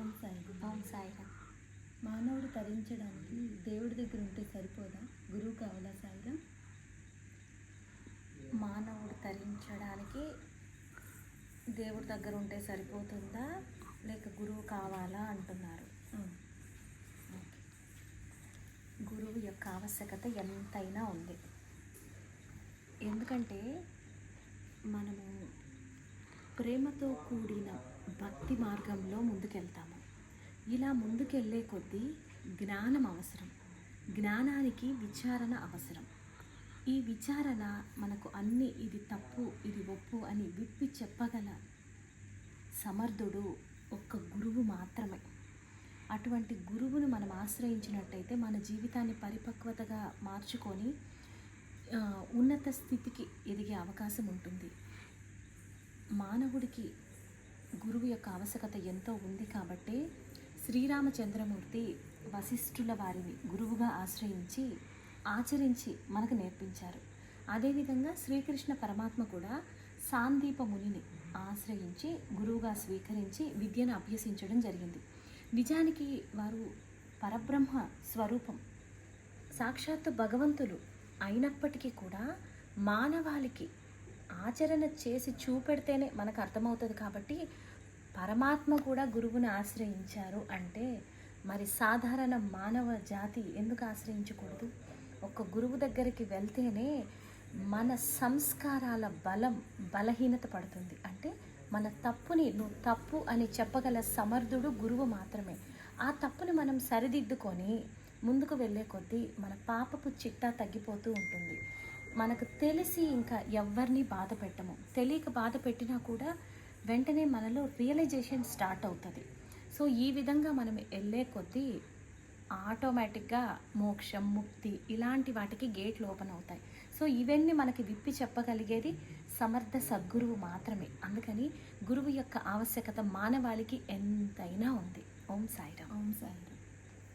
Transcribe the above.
ఓం సాయి ఓం మానవుడు తరించడానికి దేవుడి దగ్గర ఉంటే సరిపోదా? గురువు కావాలా సాయిరా? మానవుడు తరించడానికి దేవుడి దగ్గర ఉంటే సరిపోతుందా? లేక గురువు కావాలా అంటున్నారు. గురువు యొక్క ఆవశ్యకత ఎంతైనా ఉంది. ఎందుకంటే మనము ప్రేమతో కూడిన భక్తి మార్గంలో ముందుకెళ్తాము. ఇలా ముందుకెళ్ళే కొద్దీ జ్ఞానం అవసరం. జ్ఞానానికి విచారణ అవసరం. ఈ విచారణ మనకు అన్ని ఇది తప్పు ఇది ఒప్పు అని విప్పి చెప్పగల సమర్థుడు ఒక్క గురువు మాత్రమే. అటువంటి గురువును మనం ఆశ్రయించినట్టయితే మన జీవితాన్ని పరిపక్వతగా మార్చుకొని ఉన్నత స్థితికి ఎదిగే అవకాశం ఉంటుంది. మానవుడికి గురువు యొక్క ఆవశ్యకత ఎంతో ఉంది కాబట్టి శ్రీరామచంద్రమూర్తి వశిష్ఠుల వారిని గురువుగా ఆశ్రయించి ఆచరించి మనకు నేర్పించారు. అదేవిధంగా శ్రీకృష్ణ పరమాత్మ కూడా సాందీప మునిని ఆశ్రయించి గురువుగా స్వీకరించి విద్యను అభ్యసించడం జరిగింది. నిజానికి వారు పరబ్రహ్మ స్వరూపం సాక్షాత్తు భగవంతులు అయినప్పటికీ కూడా మానవాళికి ఆచరణ చేసి చూపెడితేనే మనకు అర్థమవుతుంది కాబట్టి పరమాత్మ కూడా గురువుని ఆశ్రయించారు అంటే మరి సాధారణ మానవ జాతి ఎందుకు ఆశ్రయించకూడదు? ఒక గురువు దగ్గరికి వెళ్తేనే మన సంస్కారాల బలం బలహీనత పడుతుంది. అంటే మన తప్పుని నువ్వు తప్పు అని చెప్పగల సమర్థుడు గురువు మాత్రమే. ఆ తప్పుని మనం సరిదిద్దుకొని ముందుకు వెళ్ళే కొద్దీ మన పాపపు చిట్టా తగ్గిపోతూ ఉంటుంది. మనకు తెలిసి ఇంకా ఎవరిని బాధ పెట్టము. తెలియక బాధ పెట్టినా కూడా వెంటనే మనలో రియలైజేషన్ స్టార్ట్ అవుతుంది. సో ఈ విధంగా మనం వెళ్ళే కొద్దీ ఆటోమేటిక్గా మోక్షం ముక్తి ఇలాంటి వాటికి గేట్లు ఓపెన్ అవుతాయి. సో ఇవన్నీ మనకి విప్పి చెప్పగలిగేది సమర్థ సద్గురువు మాత్రమే. అందుకని గురువు యొక్క ఆవశ్యకత మానవాళికి ఎంతైనా ఉంది. ఓం సాయిరామ్. ఓం సాయిరా